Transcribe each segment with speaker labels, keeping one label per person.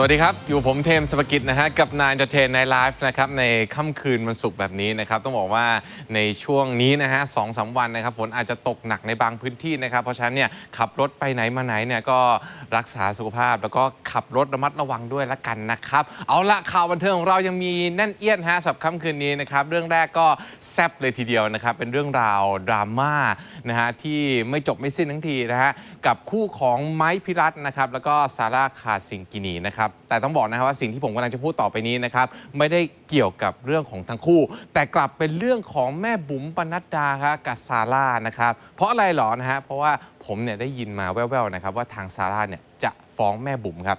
Speaker 1: สวัสดีครับ อยู่ผมเทมสปกิจนะฮะ กับนายเทนในไลฟ์นะครับ ในค่ำคืนวันศุกร์แบบนี้นะครับ ต้องบอกว่าในช่วงนี้นะฮะสองสามวันนะครับ ฝนอาจจะตกหนักในบางพื้นที่นะครับ เพราะฉะนั้นเนี่ยขับรถไปไหนมาไหนเนี่ยก็รักษาสุขภาพ แล้วก็ขับรถระมัดระวังด้วยละกันนะครับ เอาละข่าวบันเทิงของเรายังมีแน่นเอียดฮะสำหรับค่ำคืนนี้นะครับ เรื่องแรกก็แซ่บเลยทีเดียวนะครับ เป็นเรื่องราวดราม่านะฮะที่ไม่จบไม่สิ้นทั้งทีนะฮะ กับคู่ของไม้พิรัตน์นะครับ แล้วก็ซาร่าคาซิงกินีนะครับแต่ต้องบอกนะครับว่าสิ่งที่ผมกำลังจะพูดต่อไปนี้นะครับไม่ได้เกี่ยวกับเรื่องของทั้งคู่ แต่กลับเป็นเรื่องของแม่บุ๋มปนัดดาครับกับซาร่านะครับเพราะอะไรหรอนะฮะเพราะว่าผมเนี่ยได้ยินมาแว่วๆนะครับว่าทางซาร่าเนี่ยจะฟ้องแม่บุ๋มครับ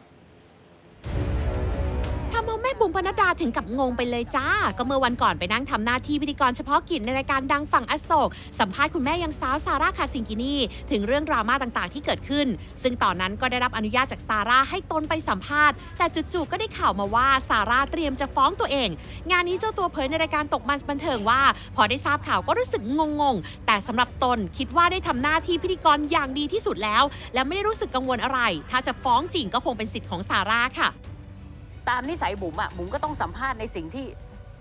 Speaker 2: บุ๋มปนัดดาถึงกับงงไปเลยจ้า ก็เมื่อวันก่อนไปนั่งทำหน้าที่พิธีกรเฉพาะกิจในรายการดังฝั่งอโศก สัมภาษณ์คุณแม่ยังสาวซาร่าคาซิงกินีถึงเรื่องดราม่าต่างๆ ที่เกิดขึ้น ซึ่งตอนนั้นก็ได้รับอนุญาตจากซาร่าให้ตนไปสัมภาษณ์ แต่จู่ๆก็ได้ข่าวมาว่าซาร่าเตรียมจะฟ้องตัวเอง งานนี้เจ้าตัวเผยในรายการตกมันบันเทิงว่า พอได้ทราบข่าวก็รู้สึกงงๆ แต่สำหรับตนคิดว่าได้ทำหน้าที่พิธีกรอย่างดีที่สุดแล้ว และไม่ได้รู้สึกกังวลอะไร ถ้าจะฟ้องจริงก็คงเป็นสิทธิ์ของซาร่าค่ะ
Speaker 3: ตามนิสัยบุ๋มอะบุ๋มก็ต้องสัมภาษณ์ในสิ่งที่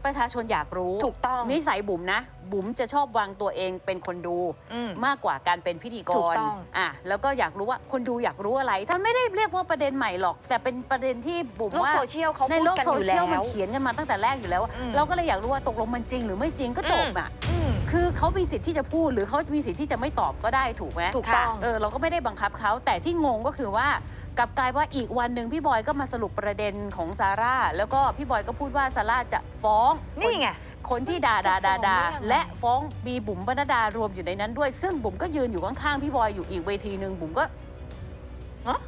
Speaker 3: ประชาชนอยากรู้
Speaker 4: ถูกต้อง
Speaker 3: นิสัยบุ๋มนะ บุ๋มจะชอบวางตัวเองเป็นคนดู
Speaker 4: อืม
Speaker 3: มากกว่าการเป็นพิธีก
Speaker 4: ถูก
Speaker 3: ร
Speaker 4: ต้อง
Speaker 3: อะแล้วก็อยากรู้ว่าคนดูอยากรู้อะไรท่านไม่ได้เรียกว่าประเด็นใหม่หรอก แต่เป็นประเด็นที่บุ๋ม
Speaker 4: โลก
Speaker 3: ว่า
Speaker 4: โซเชียลเขา
Speaker 3: ใน
Speaker 4: พูด
Speaker 3: โลก
Speaker 4: กัน
Speaker 3: โซ
Speaker 4: อยู่
Speaker 3: เชีย
Speaker 4: แล้
Speaker 3: ล
Speaker 4: ว
Speaker 3: มันเขียนกันมาตั้งแต่แรกอยู่แล้วว่า
Speaker 4: อืม
Speaker 3: เราก็เลยอยากรู้ว่าตกลงมันจริง หรือไม่จริงก็จบอะ
Speaker 4: อืม
Speaker 3: คือเขามีสิทธิ์ที่จะพูด หรือเขามีสิทธิ์ที่จะไม่ตอบก็ได้ถูกไหม
Speaker 4: ถูกต้อง
Speaker 3: เออเราก็ไม่ได้บังคับเขาแต่ที่งงก็คือว่า กลับกลายว่าอีกวันหนึ่งพี่บอยก็มาสรุปประเด็นของซาร่าแล้วก็พี่บอยก็พูดว่าซาร่าจะฟ้อง
Speaker 4: นี่ไง
Speaker 3: คนที่ด่าด่าด่าด่า
Speaker 4: จะฟ้องได้ยังไง
Speaker 3: และฟ้องบีบุ๋มบรรณดารวมอยู่ในนั้นด้วย ซึ่งบุ๋มก็ยืนอยู่ข้างๆพี่บอยอยู่อีกเวทีหนึ่งบุ๋มก็
Speaker 4: ฮะ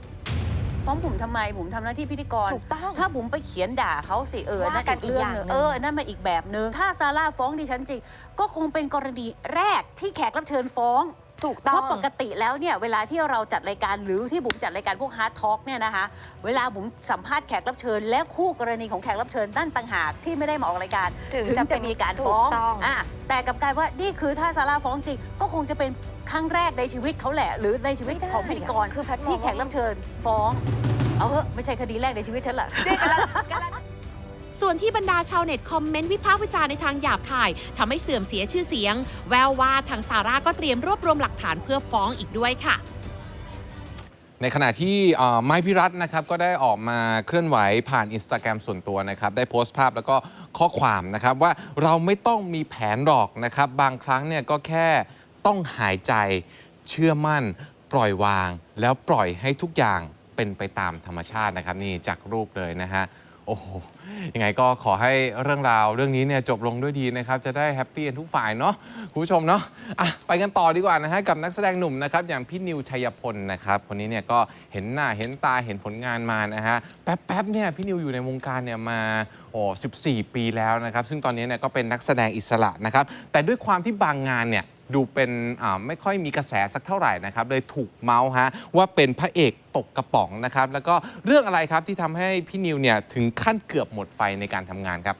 Speaker 3: ฟ้องบุ๋มทำไมบุ๋มทำหน้าที่พิธีกร
Speaker 4: ถูกต้อง
Speaker 3: ถ้าบุ๋มไปเขียนด่าเขาสิเออ
Speaker 4: ว่า
Speaker 3: นั่น
Speaker 4: กั
Speaker 3: อี
Speaker 4: น
Speaker 3: กเรื่องหนึง
Speaker 4: อีกอย่างหนึ่ง
Speaker 3: เออนั่นมาอีกแบบหนึ่งถ้าซาร่าฟ้องดิฉันจริงก็คงเป็นกรณีแรกที่แขกรับเชิญฟ้อง
Speaker 4: ถูก
Speaker 3: เพ
Speaker 4: ต้อง
Speaker 3: ราะปกติแล้วเนี่ยเวลาที่เราจัดรายการหรือที่บุ๋มจัดรายการพวกฮาร์ดทอล์กเนี่ยนะคะ เวลาบุ๋มสัมภาษณ์แขกรับเชิญ และคู่กรณีของแขกรับเชิญนั่นต่างหากที่ไม่ได้มาออกรายการ
Speaker 4: ถึง
Speaker 3: ถึง
Speaker 4: จะ
Speaker 3: จะ
Speaker 4: เป็น
Speaker 3: มีการ
Speaker 4: ถูก
Speaker 3: ฟ้อง
Speaker 4: ต้อง
Speaker 3: อะแต่กลับกลายว่านี่คือถ้าซาร่าฟ้องจริง ก็คงจะเป็นครั้งแรกในชีวิตเขาแหละ หรือในชีวิต
Speaker 4: ไม่ได้
Speaker 3: ของพิธีกร
Speaker 4: คือแพทย์มอง
Speaker 3: ที่แขกรับเชิญฟ้อง เอาเถอะไม่ใช่คดีแรกในชีวิตฉันหรอก
Speaker 2: ส่วนที่บรรดาชาวเน็ตคอมเมนต์วิพากษ์วิจารณ์ในทางหยาบคายทำให้เสื่อมเสียชื่อเสียง แววว่าทางซาร่าก็เตรียมรวบรวมหลักฐานเพื่อฟ้องอีกด้วยค่ะ
Speaker 1: ในขณะที่ไม้พิรัตนะครับก็ได้ออกมาเคลื่อนไหวผ่านอินสตาแกรมส่วนตัวนะครับ ได้โพสต์ภาพแล้วก็ข้อความนะครับ ว่าเราไม่ต้องมีแผนหรอกนะครับ บางครั้งเนี่ยก็แค่ต้องหายใจเชื่อมั่น ปล่อยวาง แล้วปล่อยให้ทุกอย่างเป็นไปตามธรรมชาตินะครับ นี่จากรูปเลยนะฮะ อ้โหยังไงก็ขอให้เรื่องราวเรื่องนี้เนี่ยจบลงด้วยดีนะครับ จะได้แฮปปี้กันทุกฝ่ายเนาะคุณผู้ชมเนาะอะไปกันต่อดีกว่านะฮะกับนักแสดงหนุ่มนะครับ อย่างพี่นิวชัยพลนะครับ คนนี้เนี่ยก็เห็นหน้าเห็นตาเห็นผลงานมานะฮะแป๊บๆเนี่ยพี่นิวอยู่ในวงการเนี่ยมาโอ้14 ปีแล้วนะครับ ซึ่งตอนนี้เนี่ยก็เป็นนักแสดงอิสระนะครับ แต่ด้วยความที่บางงานเนี่ย ดูเป็นไม่ค่อยมีกระแสสักเท่าไหร่นะครับเลยถูกเมาส์ฮะว่าเป็นพระเอกตกกระป๋องนะครับ แล้วก็เรื่องอะไรครับที่ทำให้พี่นิวเนี่ยถึงขั้นเกือบหมดไฟในการทำงานครับ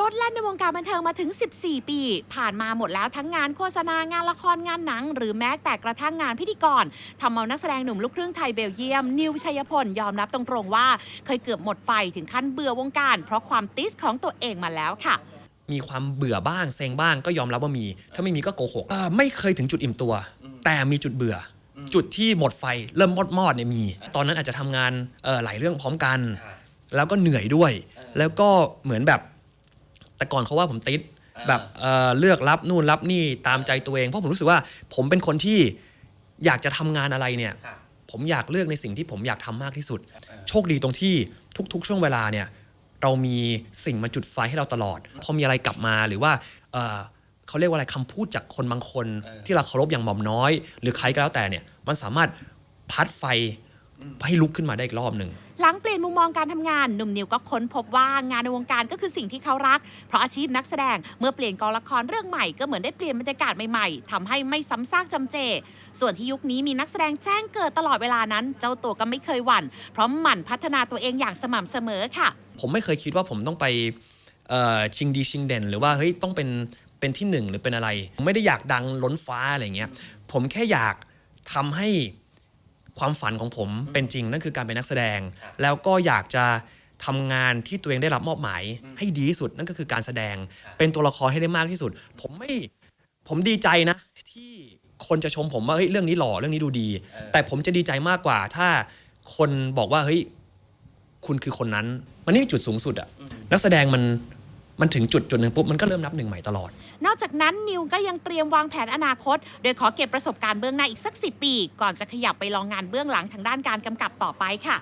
Speaker 2: ลดแล่นในวงการบันเทิงมาถึง 14 ปี ผ่านมาหมดแล้วทั้งงานโฆษณางานละครงานหนัง หรือแม้แต่กระทั่งงานพิธีกรทำเอานักแสดงหนุ่มลูกครึ่งไทยเบลเยียม นิวชัยพล ยอมรับตรงๆว่า เคยเกือบหมดไฟถึงขั้นเบื่อวงการ เพราะความติสของตัวเองมาแล้วค่ะ
Speaker 5: มีความเบื่อบ้างเซ็งบ้างก็ยอมรับว่ามี ถ้าไม่มีก็โกหกเอ่อไม่เคยถึงจุดอิ่มตัว แต่มีจุดเบื่ออจุดที่หมดไฟเริ่มมอดมอดๆเนี่ยมี ตอนนั้นอาจจะทำงานเอ่อหลายเรื่องพร้อมกัน แล้วก็เหนื่อยด้วย แล้วก็เหมือนแบบแต่ก่อนเขาว่าผมติดแบบเอ่อเลือกรับนู่นรับนี่ตามใจตัวเอง เพราะผมรู้สึกว่าผมเป็นคนที่อยากจะทำงานอะไรเนี่ย ผมอยากเลือกในสิ่งที่ผมอยากทำมากที่สุด โชคดีตรงที่ทุก ๆ ช่วงเวลาเนี่ย เรามีสิ่งมาจุดไฟให้เราตลอด พอมีอะไรกลับมาหรือว่าเอ่อเขาเรียกว่าอะไรคำพูดจากคนบางคน ที่เราเคารพอย่างหม่อมน้อย หรือใครก็แล้วแต่เนี่ยมันสามารถพัดไฟให้ลุกขึ้นมาได้อีกรอบหนึ่ง
Speaker 2: หลังเปลี่ยน มองการทำงานหนุ่มนิวก็ค้นพบว่างานในวงการก็คือสิ่งที่เขารัก เพราะอาชีพนักแสดงเมื่อเปลี่ยนกองละครเรื่องใหม่ก็เหมือนได้เปลี่ยนบรรยากาศใหม่ๆทำให้ไม่ซ้ำซากจำเจ ส่วนที่ยุคนี้มีนักแสดงแจ้งเกิดตลอดเวลานั้น เจ้าตัวก็ไม่เคยหวั่น เพราะหมั่นพัฒนาตัวเองอย่างสม่ำเสมอค่ะ
Speaker 5: ผมไม่เคยคิดว่าผมต้องไปชิงดีชิงเด่น หรือว่าเฮ้ยต้องเป็นเป็นที่หนึ่งหรือเป็นอะไร ไม่ได้อยากดังล้นฟ้าอะไรเงี้ยผมแค่อยากทำให้ ความฝันของผมเป็นจริงนั่นคือการเป็นนักแสดง แล้วก็อยากจะทำงานที่ตัวเองได้รับมอบหมาย ให้ดีที่สุดนั่นก็คือการแสดง เป็นตัวละครให้ได้มากที่สุด ผมไม่ผมดีใจนะ ที่คนจะชมผมว่าเฮ้ยเรื่องนี้หล่อเรื่องนี้ดูดีแต่ผมจะดีใจมากกว่า ถ้าคนบอกว่าเฮ้ยคุณคือคนนั้น มันนี่มีจุดสูงสุดอะนักแสดงมัน มันถึงจุดจุดหนึ่งปุ๊บมันก็เริ่มนับหนึ่งใหม่ตลอด
Speaker 2: นอกจากนั้นนิวก็ยังเตรียมวางแผนอนาคต โดยขอเก็บประสบการณ์เบื้องหน้าอีกสักสิปี ก่อนจะขยับไปลองงานเบื้องหลังทางด้านการกำกับต่อไปค่ะ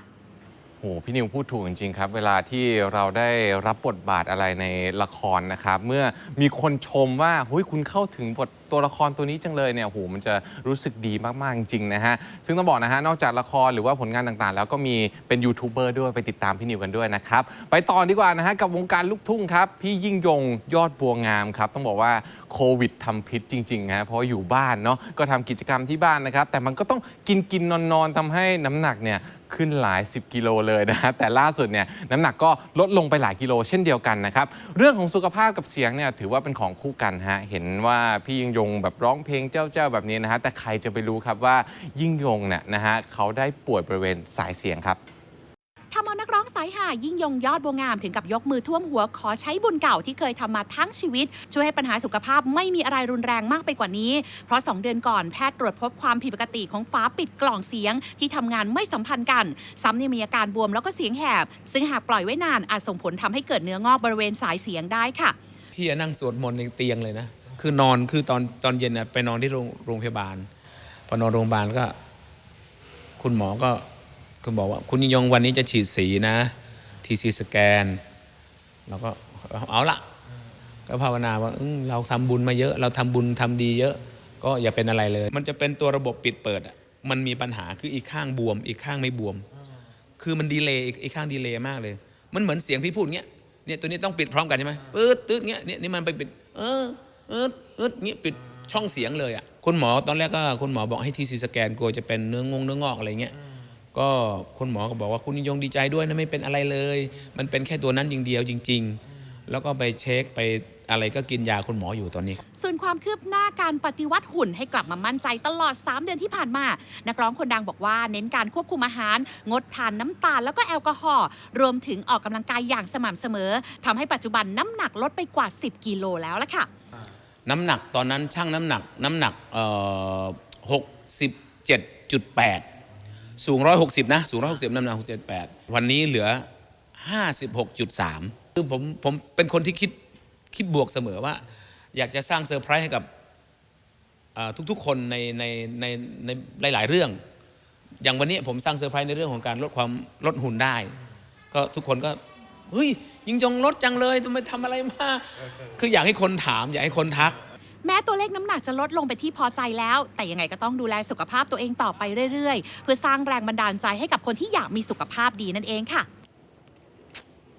Speaker 1: โอ้พี่นิวพูดถูกจริงๆครับ เวลาที่เราได้รับบทบาทอะไรในละครนะครับ เมื่อมีคนชมว่าเฮ้ยคุณเข้าถึงบทตัวละครตัวนี้จังเลยเนี่ยโอ้โหมันจะรู้สึกดีมากๆจริงๆนะฮะซึ่งต้องบอกนะฮะนอกจากละครหรือว่าผลงานต่างๆ แล้วก็มีเป็นยูทูบเบอร์ด้วยไปติดตามพี่นิวกันด้วยนะครับ ไปต่อดีกว่านะฮะกับวงการลูกทุ่งครับ พี่ยิ่งยงยอดบัวงามครับ ต้องบอกว่าโควิดทำพิษจริงๆนะเพราะอยู่บ้านเนาะก็ทำกิจกรรมที่บ้านนะครับ แต่มันก็ต้องกินกินนอนนอนๆทำให้น้ำหนักเนี่ยขึ้นหลาย 10 กิโลเลยนะฮะแต่ล่าสุดเนี่ยน้ำหนักก็ลดลงไปหลายกิโลเช่นเดียวกันนะครับ เรื่องของสุขภาพกับเสียงเนี่ยถือว่าเป็นของคู่กันฮะเห็นว่าพี่ยิ่งยงแบบร้องเพลงเจ้าเจ้าแบบนี้นะฮะแต่ใครจะไปรู้ครับว่ายิ่งยงเนี่ยนะฮะเขาได้ป่วยบริเวณสายเสียงครับ
Speaker 2: องสายหายิ่งยงยอดบัวงามถึงกับยกมือท่วมหัวขอใช้บุญเก่าที่เคยทำมาทั้งชีวิต ช่วยให้ปัญหาสุขภาพไม่มีอะไรรุนแรงมากไปกว่านี้ เพราะ 2 เดือนก่อนแพทย์ตรวจพบความผิดปกติของฟ้าปิดกล่องเสียงที่ทำงานไม่สัมพันธ์กัน ซ้ำยังมีอาการบวมแล้วก็เสียงแหบ ซึ่งหากปล่อยไว้นานอาจส่งผลทำให้เกิดเนื้องอกบริเวณสายเสียงได้ค่ะ
Speaker 6: พี่นั่งสวดมนต์ในเตียงเลยนะคือนอนคือตอนตอนเย็นน่ไปนอนที่โรงโรงพยาบาล พอนอนโรงพยาบาลก็ คุณหมอก็ คุณบอกว่าคุณยิ่งยงวันนี้จะฉีดสีนะทีซีสแกนเราก็เอาละก็ภาวนาว่าเราทำบุญมาเยอะ เราทำบุญทำดีเยอะ ก็อย่าเป็นอะไรเลย มันจะเป็นตัวระบบปิดเปิดอะมันมีปัญหาคืออีกข้างบวม อีกข้างไม่บวม คือมันดีเลย์อีกข้างดีเลย์มากเลย มันเหมือนเสียงพี่พูดเงี้ยเนี่ยตัวนี้ต้องปิดพร้อมกันใช่ไหมปื๊ดตืดเงี้ยเนี่ยนี่มันไปปิด เออเออเออเงี้ยปิดช่องเสียงเลยอะคุณหมอตอนแรกก็คุณหมอบอกให้ทีซีสแกนกลัวจะเป็นเนื้องงเนื้องอกอะไรเงี้ย ก็คุณหมอก็บอกว่าคุณยิ่งยงดีใจด้วยนะไม่เป็นอะไรเลย มันเป็นแค่ตัวนั้นอย่างเดียวจริง ๆ แล้วก็ไปเช็คไปอะไรก็กินยาคุณหมออยู่ตอนนี้
Speaker 2: ส่วนความคืบหน้าการปฏิวัติหุ่นให้กลับมามั่นใจตลอด 3 เดือนที่ผ่านมา นักร้องคนดังบอกว่าเน้นการควบคุมอาหาร งดทานน้ำตาลแล้วก็แอลกอฮอล์รวมถึงออกกำลังกายอย่างสม่ำเสมอทำให้ปัจจุบันน้ำหนักลดไปกว่า 10 กิโลแล้วละค่ะ
Speaker 6: น้ำหนักตอนนั้นช่างน้ำหนักน้ำหนักเอ่อหกสิบเจ็ดจุดแปด สูงร้อยหกสิบนะ สูงร้อยหกสิบน้ำหนักหกเจ็ดแปดวันนี้เหลือห้าสิบหกจุดสามคือผมผมเป็นคนที่คิดคิดบวกเสมอว่า อยากจะสร้างเซอร์ไพรส์ให้กับทุกๆ คนในในในในหลายๆ เรื่อง อย่างวันนี้ผมสร้างเซอร์ไพรส์ในเรื่องของการลดความลดหุ่นได้ ก็ทุกคนก็เฮ้ยยิงจงลดจังเลยทำไมทำอะไรมา คืออยากให้คนถาม อยากให้คนทัก
Speaker 2: แม้ตัวเลขน้ำหนักจะลดลงไปที่พอใจแล้ว แต่ยังไงก็ต้องดูแลสุขภาพตัวเองต่อไปเรื่อยๆ เพื่อสร้างแรงบันดาลใจให้กับคนที่อยากมีสุขภาพดีนั่นเองค่ะ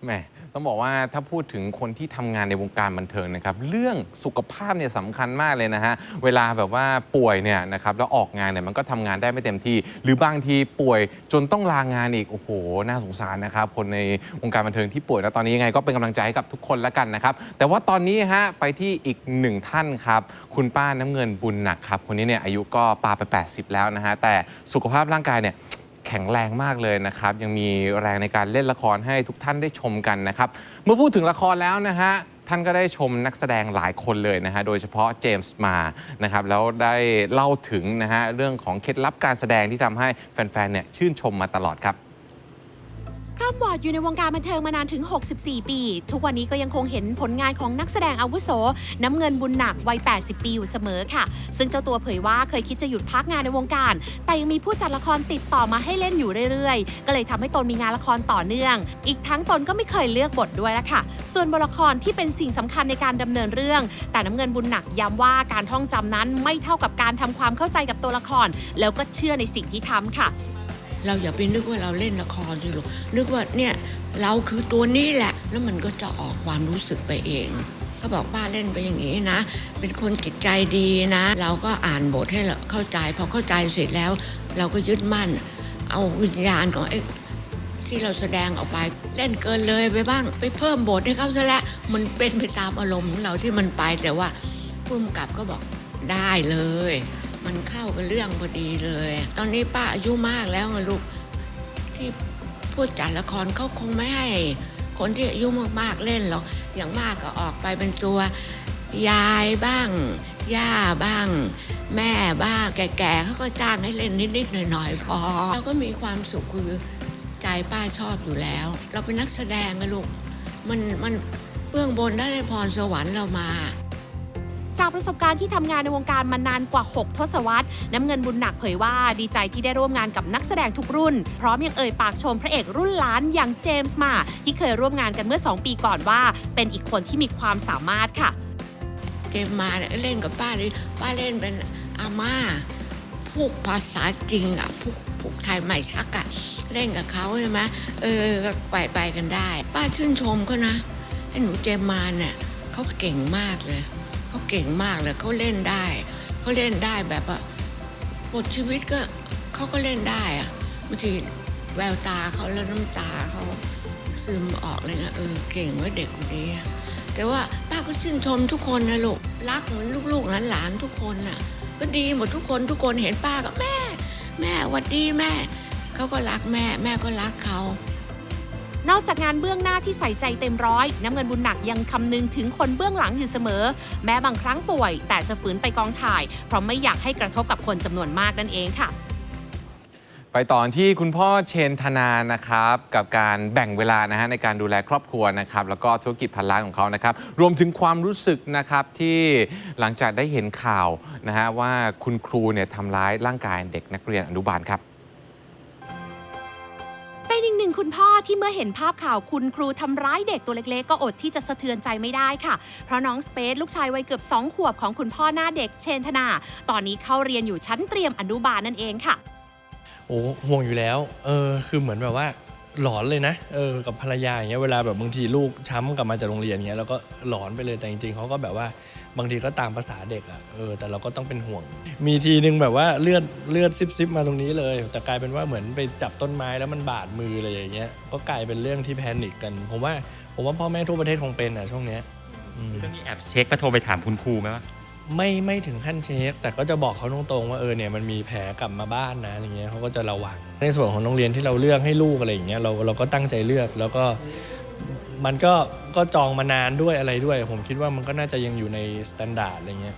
Speaker 1: แหมต้องบอกว่าถ้าพูดถึงคนที่ทำงานในวงการบันเทิงนะครับ เรื่องสุขภาพเนี่ยสำคัญมากเลยนะฮะ เวลาแบบว่าป่วยเนี่ยนะครับแล้วออกงานเนี่ยมันก็ทำงานได้ไม่เต็มที่ หรือบางทีป่วยจนต้องลางานอีก โอ้โห น่าสงสารนะครับ คนในวงการบันเทิงที่ป่วยแล้วตอนนี้ยังไงก็เป็นกำลังใจให้กับทุกคนล้วกันนะครับ แต่ว่าตอนนี้ฮะไปที่อีกหนึ่งท่านครับ คุณป้าน้ำเงินบุญหนักครับ คนนี้เนี่ยอายุก็ปาไป 80 แล้วนะฮะแต่สุขภาพร่างกายเนี่ย แข็งแรงมากเลยนะครับ ยังมีแรงในการเล่นละครให้ทุกท่านได้ชมกันนะครับ เมื่อพูดถึงละครแล้วนะฮะท่านก็ได้ชมนักแสดงหลายคนเลยนะฮะ โดยเฉพาะเจมส์มา นะครับ แล้วได้เล่าถึงนะฮะเรื่องของเคล็ดลับการแสดงที่ทำให้แฟนๆ เนี่ยชื่นชมมาตลอดครับ
Speaker 2: ร่ำวอดอยู่ในวงการบันเทิงมานานถึง 64 ปี ทุกวันนี้ก็ยังคงเห็นผลงานของนักแสดงอาวุโส น้ำเงินบุญหนักวัย 80 ปีอยู่เสมอค่ะ ซึ่งเจ้าตัวเผยว่าเคยคิดจะหยุดพักงานในวงการ แต่ยังมีผู้จัดละครติดต่อมาให้เล่นอยู่เรื่อยๆ ก็เลยทำให้ตนมีงานละครต่อเนื่อง อีกทั้งตนก็ไม่เคยเลือกบทด้วยละค่ะ ส่วนบทละครที่เป็นสิ่งสำคัญในการดำเนินเรื่อง แต่น้ำเงินบุญหนักย้ำว่าการท่องจำนั้นไม่เท่ากับการทำความเข้าใจกับตัวละคร แล้วก็เชื่อในสิ่งที่ทำค่ะ
Speaker 7: เราอย่าไปนึกว่าเราเล่นละครสิลูกนึกว่าเนี่ยเราคือตัวนี้แหละ แล้วมันก็จะออกความรู้สึกไปเองก็บอกป้าเล่นไปอย่างนี้นะ เป็นคนจิตใจดีนะ เราก็อ่านบทให้เราเข้าใจ พอเข้าใจเสร็จแล้ว เราก็ยึดมั่น เอาวิญญาณของไอ้ที่เราแสดงออกไปเล่นเกินเลยไปบ้าง ไปเพิ่มบทให้เขาซะแล้วมันเป็นไปตามอารมณ์ของเราที่มันไปแต่ว่าผู้กำกับก็บอกได้เลย มันเข้ากับเรื่องพอดีเลย ตอนนี้ป้าอายุมากแล้วลูกที่พูดจัดละครเขาคงไม่ให้ คนที่อายุมากๆเล่นหรอกอย่างมากก็ออกไปเป็นตัวยายบ้าง ย่าบ้าง แม่บ้าง แก่ๆเขาก็จ้างให้เล่นนิดๆหน่อยๆพอเราก็มีความสุขคือใจป้าชอบอยู่แล้ว เราเป็นนักแสดงนะลูกมันมันเบื้องบนได้พรสวรรค์เรามา
Speaker 2: จากประสบการณ์ที่ทำงานในวงการมานานกว่า 6 ทศวรรษ น้ำเงินบุญหนักเผยว่าดีใจที่ได้ร่วมงานกับนักแสดงทุกรุ่น พร้อมยังเอ่ยปากชมพระเอกรุ่นล้านอย่างเจมส์มา ที่เคยร่วมงานกันเมื่อ 2 ปีก่อนว่า เป็นอีกคนที่มีความสามารถค่ะ
Speaker 7: เจมมาเนี่ยเล่นกับป้าเลยป้าเล่นเป็นอาม่าพูกภาษาจริงอะพูกพูกไทยใหม่ชักอะเล่นกับเขาใช่ไหมเออก็ไปไปกันได้ ป้าชื่นชมเขานะไอ้หนูเจมมาเนี่ยเขาเก่งมากเลย เขาเก่งมากเลยเขาเล่นได้เขาเล่นได้แบบว่าบทชีวิตก็เขาก็เล่นได้อะบางทีแววตาเขาแล้วน้ำตาเขาซึมออกเลยนะเออเก่งว่าเด็กคนนี้แต่ว่าป้าก็ชื่นชมทุกคนนะลูกรักเหมือนลูกๆหลานๆทุกคนน่ะ ก็ดีหมดทุกคนทุกคนเห็นป้าก็แม่ แม่วัดดีแม่เขาก็รักแม่ แม่ก็รักเขา
Speaker 2: นอกจากงานเบื้องหน้าที่ใส่ใจเต็มร้อย น้ำเงินบุญหนักยังคำนึงถึงคนเบื้องหลังอยู่เสมอ แม้บางครั้งป่วย แต่จะฝืนไปกองถ่าย เพราะไม่อยากให้กระทบกับคนจำนวนมากนั่นเองค่ะ
Speaker 1: ไปต่อที่คุณพ่อเชนธนานะครับ กับการแบ่งเวลานะฮะในการดูแลครอบครัวนะครับ แล้วก็ธุรกิจพันล้านของเขานะครับ รวมถึงความรู้สึกนะครับที่หลังจากได้เห็นข่าวนะฮะว่าคุณครูเนี่ยทำร้ายร่างกายเด็กนักเรียนอนุบาลครับ
Speaker 2: นึ่งคุณพ่อที่เมื่อเห็นภาพข่าวคุณครูทำร้ายเด็กตัวเล็กๆ ก็อดที่จะสะเทือนใจไม่ได้ค่ะ เพราะน้องสเปซลูกชายวัยเกือบ 2 ขวบของคุณพ่อหน้าเด็กเชนธนา ตอนนี้เข้าเรียนอยู่ชั้นเตรียมอนุบาลนั่นเองค่ะ
Speaker 8: โอ้ห่วงอยู่แล้ว เออ คือเหมือนแบบว่า หลอนเลยนะเออกับภรรยาอย่างเงี้ยเวลาแบบบางทีลูกช้ำกลับมาจากโรงเรียนเงี้ยแล้วก็หลอนไปเลยแต่จริงๆเขาก็แบบว่าบางทีก็ตามภาษาเด็กอะเออแต่เราก็ต้องเป็นห่วง มีทีนึงแบบว่าเลือดเลือดซิบๆมาตรงนี้เลย แต่กลายเป็นว่าเหมือนไปจับต้นไม้แล้วมันบาดมืออะไรอย่างเงี้ยก็กลายเป็นเรื่องที่แพนิคกัน ผมว่าผมว่าพ่อแม่ทั่วประเทศคงเป็นอะช่วงเนี้ยอืม
Speaker 9: จะมีแอบเช็คก็โทรไปถามคุณครูไหมว่า
Speaker 8: ไม่ไม่ถึงขั้นเช็ค แต่ก็จะบอกเขาตรงๆว่าเออเนี่ยมันมีแผลกลับมาบ้านนะอะไรเงี้ยเขาก็จะระวัง ในส่วนของโรงเรียนที่เราเลือกให้ลูกอะไรอย่างเงี้ยเราเราก็ตั้งใจเลือกแล้วก็มันก็ก็จองมานานด้วยอะไรด้วย ผมคิดว่ามันก็น่าจะยังอยู่ในสแตนดาร์ดอะไรเงี้ย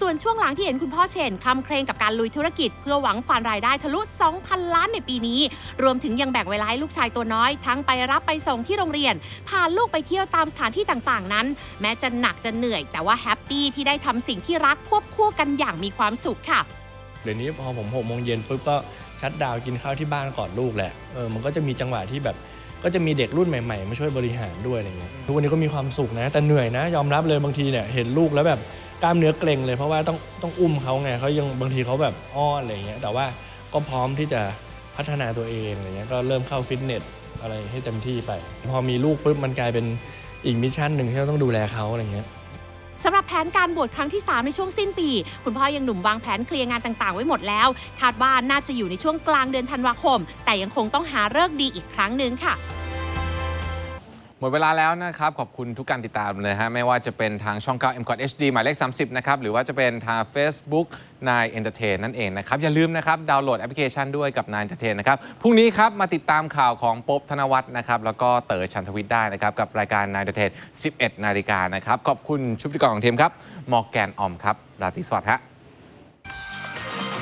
Speaker 2: ส่วนช่วงหลังที่เห็นคุณพ่อเชนคลำเคร่งกับการลุยธุรกิจ เพื่อหวังฝันรายได้ทะลุ 2,000 ล้านในปีนี้ รวมถึงยังแบ่งเวลาให้ลูกชายตัวน้อย ทั้งไปรับไปส่งที่โรงเรียน พาลูกไปเที่ยวตามสถานที่ต่างๆ นั้น แม้จะหนักจะเหนื่อย แต่ว่าแฮปปี้ที่ได้ทำสิ่งที่รักควบคู่กันอย่างมีความสุขค่ะ
Speaker 8: เดี๋ยวนี้พอผมหกโมงเย็นปุ๊บก็ชัดดาวกินข้าวที่บ้านก่อนลูกแหละเออมันก็จะมีจังหวะที่แบบก็จะมีเด็กรุ่นใหม่ๆ มาช่วยบริหารด้วยอะไรเงี้ยทุกวันนี้ก็มีความสุขนะ แต่เหนื่อยนะ ยอมรับเลยบางทีเนี่ยเห็นลูกแล้วแบบ กล้ามเนื้อเกร็งเลยเพราะว่าต้องต้องอุ้มเขาไงเขายังบางทีเขาแบบอ้อนอะไรเงี้ยแต่ว่าก็พร้อมที่จะพัฒนาตัวเองอะไรเงี้ยก็เริ่มเข้าฟิตเนสอะไรให้เต็มที่ไป พอมีลูกปุ๊บมันกลายเป็นอีกมิชชั่นหนึ่งที่เราต้องดูแลเขาอะไรเงี้ย
Speaker 2: สำหรับแผนการบวชครั้งที่ 3 ในช่วงสิ้นปี คุณพ่อยังหนุ่มวางแผนเคลียร์งานต่างๆ ไว้หมดแล้ว คาดว่าน่าจะอยู่ในช่วงกลางเดือนธันวาคม แต่ยังคงต้องหาเลิกดีอีกครั้งหนึ่งค่ะ
Speaker 1: หมดเวลาแล้วนะครับ ขอบคุณทุกการติดตามเลยฮะ ไม่ว่าจะเป็นทางช่อง9 m c o t HD หมายเลข 30 นะครับ หรือว่าจะเป็นทาง Facebook 9 Entertain นั่นเองนะครับ อย่าลืมนะครับ ดาวน์โหลดแอปพลิเคชันด้วยกับ9 Entertain นะครับ พรุ่งนี้ครับ มาติดตามข่าวของป๊บธนวัฒน์นะครับ แล้วก็เต๋อชันทวิทย์ได้นะครับ กับรายการ9 Entertain 11 นาฬิกานะครับ ขอบคุณชุดพิธีกรของทีมครับมอร์แกนออมครับราตรีสวัสดิ์ฮะ